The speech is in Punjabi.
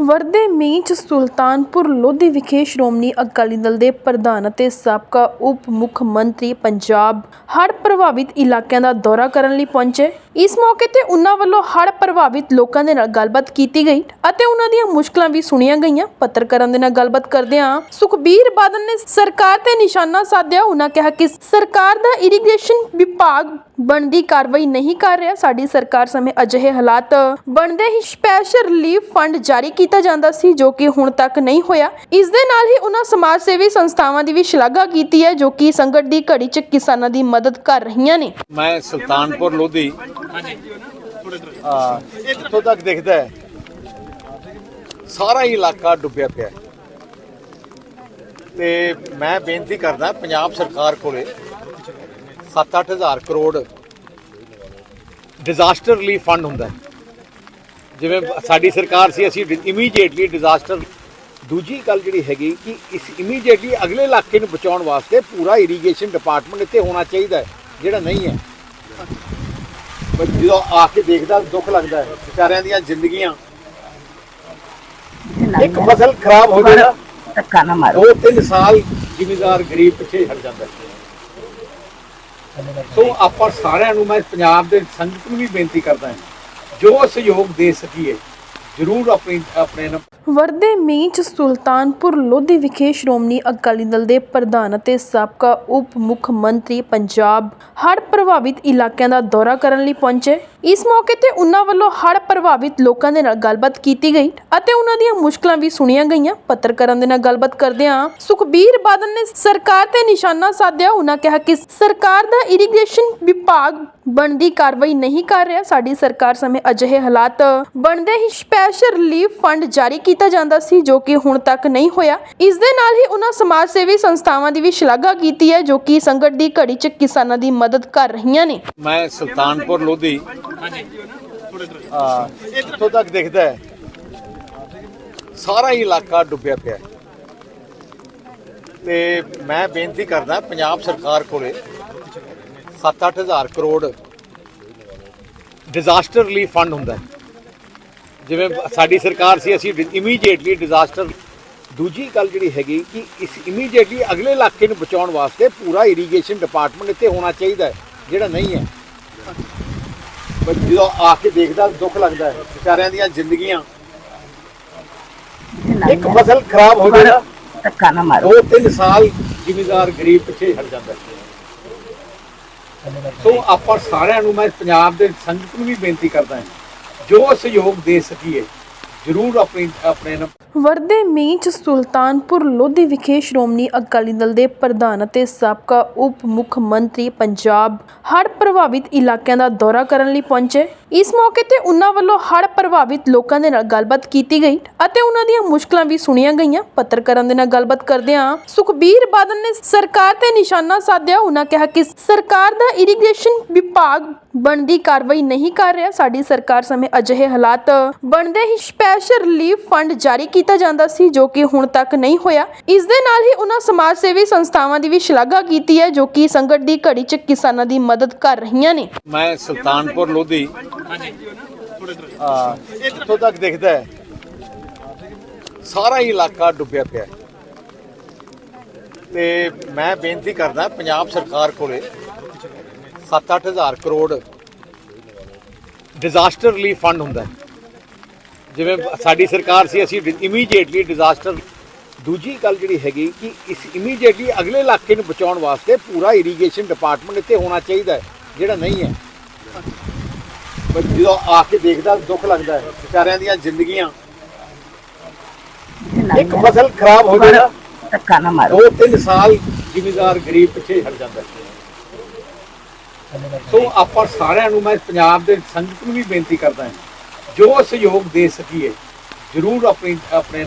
ਵਰਦੇ ਮੀਂਚ ਸੁਲਤਾਨਪੁਰ ਲੋਧੀ ਵਿਖੇ ਸ਼੍ਰੋਮਣੀ ਅਕਾਲੀ ਦਲ ਦੇ ਪ੍ਰਧਾਨ ਅਤੇ ਸਾਬਕਾ ਉਪ ਮੁੱਖ ਮੰਤਰੀ ਪੰਜਾਬ ਹੜ੍ਹ ਪ੍ਰਭਾਵਿਤ ਇਲਾਕਿਆਂ ਦਾ ਦੌਰਾ ਕਰਨ ਲਈ ਪਹੁੰਚੇ। ਇਸ ਮੌਕੇ ਤੇ ਉਹਨਾਂ ਵੱਲੋਂ ਹੜ੍ਹ ਪ੍ਰਭਾਵਿਤ ਲੋਕਾਂ ਦੇ ਨਾਲ ਗੱਲਬਾਤ ਕੀਤੀ ਗਈ ਅਤੇ ਉਹਨਾਂ ਦੀਆਂ ਮੁਸ਼ਕਲਾਂ ਵੀ ਸੁਣੀਆਂ ਗਈਆਂ। ਪੱਤਰਕਾਰਾਂ ਦੇ ਨਾਲ ਗੱਲਬਾਤ ਕਰਦਿਆਂ ਸੁਖਬੀਰ ਬਾਦਲ ਨੇ ਸਰਕਾਰ ਤੇ ਨਿਸ਼ਾਨਾ ਸਾਧਿਆ। ਉਨ੍ਹਾਂ ਕਿਹਾ ਕਿ ਸਰਕਾਰ ਦਾ ਇਰੀਗੇਸ਼ਨ ਵਿਭਾਗ ਬਣਦੀ ਕਾਰਵਾਈ ਨਹੀਂ ਕਰ ਰਿਹਾ। ਸਾਡੀ ਸਰਕਾਰ ਸਮੇਂ ਅਜਿਹੇ ਹਾਲਾਤ ਬਣਦੇ ਹੀ ਸਪੈਸ਼ਲ ਰਿਲੀਫ ਫੰਡ ਜਾਰੀ ਕੀਤਾ ਜਾਂਦਾ ਸੀ ਜੋ ਕਿ ਹੁਣ ਤੱਕ ਨਹੀਂ ਹੋਇਆ। ਇਸ ਦੇ ਨਾਲ ਹੀ ਉਹਨਾਂ ਸਮਾਜ ਸੇਵੀ ਸੰਸਥਾਵਾਂ ਦੀ ਵੀ ਸ਼ਲਾਘਾ ਕੀਤੀ ਹੈ ਜੋ ਕਿ ਸੰਕਟ ਦੀ ਘੜੀ 'ਚ ਕਿਸਾਨਾਂ ਦੀ ਮਦਦ ਕਰ ਰਹੀਆਂ ਨੇ। ਮੈਂ ਸੁਲਤਾਨਪੁਰ ਲੋਧੀ ਇੱਥੋਂ ਤੱਕ ਦਿਖਦਾ ਹੈ। ਸਾਰਾ ਇਲਾਕਾ ਡੁੱਬਿਆ ਪਿਆ ਹੈ। ਤੇ ਮੈਂ ਬੇਨਤੀ ਕਰਦਾ, ਪੰਜਾਬ ਸਰਕਾਰ ਕੋਲੇ 7-8000 ਕਰੋੜ ਡਿਜ਼ਾਸਟਰ ਰਿਲੀਫ ਫੰਡ ਹੁੰਦਾ ਹੈ। ਜਿਵੇਂ ਸਾਡੀ ਸਰਕਾਰ ਸੀ ਅਸੀਂ ਇਮੀਡੀਏਟਲੀ ਡਿਜ਼ਾਸਟਰ ਦੂਜੀ ਗੱਲ ਜਿਹੜੀ ਹੈਗੀ ਕਿ ਇਸ ਇਮੀਡੀਏਟਲੀ ਅਗਲੇ ਇਲਾਕੇ ਨੂੰ ਬਚਾਉਣ ਵਾਸਤੇ ਪੂਰਾ ਇਰੀਗੇਸ਼ਨ ਡਿਪਾਰਟਮੈਂਟ ਇੱਥੇ ਹੋਣਾ ਚਾਹੀਦਾ ਹੈ ਜਿਹੜਾ ਨਹੀਂ ਹੈ। ਜਦੋਂ ਆ ਕੇ ਦੇਖਦਾ ਦੁੱਖ ਲੱਗਦਾ ਹੈ ਵਿਚਾਰਿਆਂ ਦੀਆਂ ਜ਼ਿੰਦਗੀਆਂ। ਇੱਕ ਫਸਲ ਖਰਾਬ ਹੋ ਜਾਏ ਧੱਕਾ ਨਾ ਮਾਰੋ। ਦੋ ਤਿੰਨ ਸਾਲ ਜ਼ਿਮੀਦਾਰ ਗਰੀਬ ਪਿੱਛੇ ਹਟ ਜਾਂਦਾ ਹੈ। ਸੋ ਆਪਾਂ ਸਾਰਿਆਂ ਨੂੰ ਮੈਂ ਪੰਜਾਬ ਦੇ ਸੰਗਤ ਨੂੰ ਵੀ ਬੇਨਤੀ ਕਰਦਾ ਹਾਂ ਜੋ ਸਹਿਯੋਗ ਦੇ ਸਕੀਏ, ਜ਼ਰੂਰ ਆਪਣੀ, ਆਪਣੇ ਨਾਲ ਵਰਦੇ ਮੀਂਚ ਸੁਲਤਾਨਪੁਰ ਲੋਧੀ ਵਿਖੇ ਸ਼੍ਰੋਮਣੀ ਅਕਾਲੀ ਦਲ ਦੇ ਪ੍ਰਧਾਨ ਅਤੇ ਸਾਬਕਾ ਉਪ ਮੁੱਖ ਮੰਤਰੀ ਪੰਜਾਬ ਹੜ੍ਹ ਪ੍ਰਭਾਵਿਤ ਇਲਾਕਿਆਂ ਦਾ ਦੌਰਾ ਕਰਨ ਲਈ ਪਹੁੰਚੇ। ਇਸ ਮੌਕੇ ਤੇ ਉਹਨਾਂ ਵੱਲੋਂ ਹੜ੍ਹ ਪ੍ਰਭਾਵਿਤ ਲੋਕਾਂ ਦੇ ਨਾਲ ਗੱਲਬਾਤ ਕੀਤੀ ਗਈ ਅਤੇ ਉਹਨਾਂ ਦੀਆਂ ਮੁਸ਼ਕਲਾਂ ਵੀ ਸੁਣੀਆਂ ਗਈਆਂ। ਪੱਤਰਕਾਰਾਂ ਦੇ ਨਾਲ ਗੱਲਬਾਤ ਕਰਦਿਆਂ ਸੁਖਬੀਰ ਬਾਦਲ ਨੇ ਸਰਕਾਰ ਤੇ ਨਿਸ਼ਾਨਾ ਸਾਧਿਆ। ਉਹਨਾਂ ਕਿਹਾ ਕਿ ਸਰਕਾਰ ਦਾ ਇਰੀਗੇਸ਼ਨ ਵਿਭਾਗ ਬਣਦੀ ਕਾਰਵਾਈ ਨਹੀਂ ਕਰ ਰਿਹਾ। ਸਾਡੀ ਸਰਕਾਰ ਸਮੇਂ ਅਜਿਹੇ ਹਾਲਾਤ ਬਣਦੇ ਹੀ ਸਪੈਸ਼ਲ ਰਿਲੀਫ ਫੰਡ ਜਾਰੀ ਕੀਤਾ ਜਾਂਦਾ ਸੀ, ਜੋ ਕਿ ਹੁਣ ਤੱਕ ਨਹੀਂ ਹੋਇਆ। ਇਸ ਦੇ ਨਾਲ ਹੀ ਉਹਨਾਂ ਸਮਾਜ ਸੇਵੀ ਸੰਸਥਾਵਾਂ ਦੀ ਵੀ ਸ਼ਲਾਘਾ ਕੀਤੀ ਹੈ, ਜੋ ਕਿ ਸੰਕਟ ਦੀ ਘੜੀ 'ਚ ਕਿਸਾਨਾਂ ਦੀ ਮਦਦ ਕਰ ਰਹੀਆਂ ਨੇ। ਮੈਂ ਸੁਲਤਾਨਪੁਰ ਲੋਧੀ ਆ ਇੱਥੋਂ ਤੱਕ ਦਿਖਦਾ ਹੈ। ਸਾਰਾ ਹੀ ਇਲਾਕਾ ਡੁੱਬਿਆ ਪਿਆ ਹੈ। ਤੇ ਮੈਂ ਬੇਨਤੀ ਕਰਦਾ, ਪੰਜਾਬ ਸਰਕਾਰ ਕੋਲੇ 7-8000 ਕਰੋੜ ਡਿਜ਼ਾਸਟਰ ਰਿਲੀਫ ਫੰਡ ਹੁੰਦਾ ਜਿਵੇਂ ਸਾਡੀ ਸਰਕਾਰ ਸੀ, ਅਸੀਂ ਇਮੀਡੀਏਟਲੀ ਡਿਜ਼ਾਸਟਰ ਦੂਜੀ ਗੱਲ ਜਿਹੜੀ ਹੈਗੀ ਕਿ ਇਸ ਇਮੀਡੀਏਟਲੀ ਅਗਲੇ ਇਲਾਕੇ ਨੂੰ ਬਚਾਉਣ ਵਾਸਤੇ ਪੂਰਾ ਇਰੀਗੇਸ਼ਨ ਡਿਪਾਰਟਮੈਂਟ ਇੱਥੇ ਹੋਣਾ ਚਾਹੀਦਾ ਹੈ, ਜਿਹੜਾ ਨਹੀਂ ਹੈ। ਜਦੋਂ ਆ ਕੇ ਦੇਖਦਾ ਦੁੱਖ ਲੱਗਦਾ ਹੈ। ਵਿਚਾਰਿਆਂ ਦੀਆਂ ਜ਼ਿੰਦਗੀਆਂ। ਇੱਕ ਫਸਲ ਖਰਾਬ ਹੋ ਜਾਏ ਧੱਕਾ ਨਾ ਮਾਰੋ। ਦੋ ਤਿੰਨ ਸਾਲ ਜ਼ਿਮੀਦਾਰ ਗਰੀਬ ਪਿੱਛੇ ਹਟ ਜਾਂਦਾ ਹੈ। ਸੋ ਆਪਾਂ ਸਾਰਿਆਂ ਨੂੰ ਮੈਂ ਪੰਜਾਬ ਦੇ ਸੰਗਤ ਨੂੰ ਵੀ ਬੇਨਤੀ ਕਰਦਾ ਹਾਂ ਜੋ ਸਹਿਯੋਗ ਦੇ ਸਕੀਏ ਜ਼ਰੂਰ ਆਪਣੀ ਆਪਣੇ ਵਰਦੇ ਵਰਦੇ ਚ ਸੁਲਤਾਨਪੁਰ ਲੋਧੀ ਵਿਖੇ ਸ਼੍ਰੋਮਣੀ ਅਕਾਲੀ ਦਲ ਦੇ ਪ੍ਰਧਾਨ ਅਤੇ ਸਾਬਕਾ ਉਪ ਮੁੱਖ ਮੰਤਰੀ ਪੰਜਾਬ ਹੜ੍ਹ ਪ੍ਰਭਾਵਿਤ ਇਲਾਕਿਆਂ ਦਾ ਦੌਰਾ ਕਰਨ ਲਈ ਪਹੁੰਚੇ। ਇਸ ਮੌਕੇ ਤੇ ਉਹਨਾਂ ਵੱਲੋਂ ਹੜ੍ਹ ਪ੍ਰਭਾਵਿਤ ਲੋਕਾਂ ਦੇ ਨਾਲ ਗੱਲਬਾਤ ਕੀਤੀ ਗਈ ਅਤੇ ਉਹਨਾਂ ਦੀਆਂ ਮੁਸ਼ਕਲਾਂ ਵੀ ਸੁਣੀਆਂ ਗਈਆਂ। ਪੱਤਰਕਾਰਾਂ ਦੇ ਨਾਲ ਗੱਲਬਾਤ ਕਰਦਿਆਂ ਸੁਖਬੀਰ ਬਾਦਲ ਨੇ ਸਰਕਾਰ ਤੇ ਨਿਸ਼ਾਨਾ ਸਾਧਿਆ। ਉਨ੍ਹਾਂ ਕਿਹਾ ਕਿ ਸਰਕਾਰ ਦਾ ਇਰੀਗੇਸ਼ਨ ਵਿਭਾਗ ਬਣਦੀ ਕਾਰਵਾਈ ਨਹੀਂ ਕਰ ਰਿਹਾ। ਸਾਡੀ ਸਰਕਾਰ ਸਮੇਂ ਅਜਿਹੇ ਹਾਲਾਤ ਬਣਦੇ ਹੀ ਸਪੈਸ਼ਲ ਰਿਲੀਫ ਫੰਡ ਜਾਰੀ ਕੀਤਾ ਜਾਂਦਾ ਸੀ ਜੋ ਕਿ ਹੁਣ ਤੱਕ ਨਹੀਂ ਹੋਇਆ। ਇਸ ਦੇ ਨਾਲ ਹੀ ਉਹਨਾਂ ਸਮਾਜ ਸੇਵੀ ਸੰਸਥਾਵਾਂ ਦੀ ਵੀ ਸ਼ਲਾਘਾ ਕੀਤੀ ਹੈ, ਜੋ ਕਿ ਸੰਕਟ ਦੀ ਘੜੀ 'ਚ ਕਿਸਾਨਾਂ ਦੀ ਮਦਦ ਕਰ ਰਹੀਆਂ ਨੇ। ਮੈਂ ਸੁਲਤਾਨਪੁਰ, ਲੋਧੀ ਇੱਥੋਂ ਤੱਕ ਦਿਖਦਾ ਹੈ। ਸਾਰਾ ਇਲਾਕਾ ਡੁੱਬਿਆ ਪਿਆ ਤੇ ਮੈਂ ਬੇਨਤੀ ਕਰਦਾ, ਪੰਜਾਬ ਸਰਕਾਰ ਕੋਲੇ 7-8000 ਕਰੋੜ ਡਿਜ਼ਾਸਟਰ ਰਿਲੀਫ ਫੰਡ ਹੁੰਦਾ ਹੈ। ਜਿਵੇਂ ਸਾਡੀ ਸਰਕਾਰ ਸੀ ਅਸੀਂ ਇਮੀਡੀਏਟਲੀ ਡਿਜ਼ਾਸਟਰ ਦੂਜੀ ਗੱਲ ਜਿਹੜੀ ਹੈਗੀ ਕਿ ਇਸ ਇਮੀਡੀਏਟਲੀ ਅਗਲੇ ਇਲਾਕੇ ਨੂੰ ਬਚਾਉਣ ਵਾਸਤੇ ਪੂਰਾ ਇਰੀਗੇਸ਼ਨ ਡਿਪਾਰਟਮੈਂਟ ਇੱਥੇ ਹੋਣਾ ਚਾਹੀਦਾ ਹੈ ਜਿਹੜਾ ਨਹੀਂ ਹੈ। ਪਰ ਜਦੋਂ ਆ ਕੇ ਦੇਖਦਾ ਦੁੱਖ ਲੱਗਦਾ ਹੈ ਵਿਚਾਰਿਆਂ ਦੀਆਂ ਜ਼ਿੰਦਗੀਆਂ। ਇੱਕ ਫਸਲ ਖਰਾਬ ਹੋ ਜਾਏ ਧੱਕਾ ਨਾ ਮਾਰੋ। ਦੋ ਤਿੰਨ ਸਾਲ ਜ਼ਿਮੀਦਾਰ ਗਰੀਬ ਪਿੱਛੇ ਹਟ ਜਾਂਦਾ ਹੈ। ਸੋ ਆਪਾਂ ਸਾਰਿਆਂ ਨੂੰ ਮੈਂ ਪੰਜਾਬ ਦੇ ਸੰਗਤ ਨੂੰ ਵੀ ਬੇਨਤੀ ਕਰਦਾ ਹਾਂ ਜੋ ਸਹਿਯੋਗ ਦੇ ਸਕੀਏ ਜ਼ਰੂਰ ਆਪਣੀ ਆਪਣੇ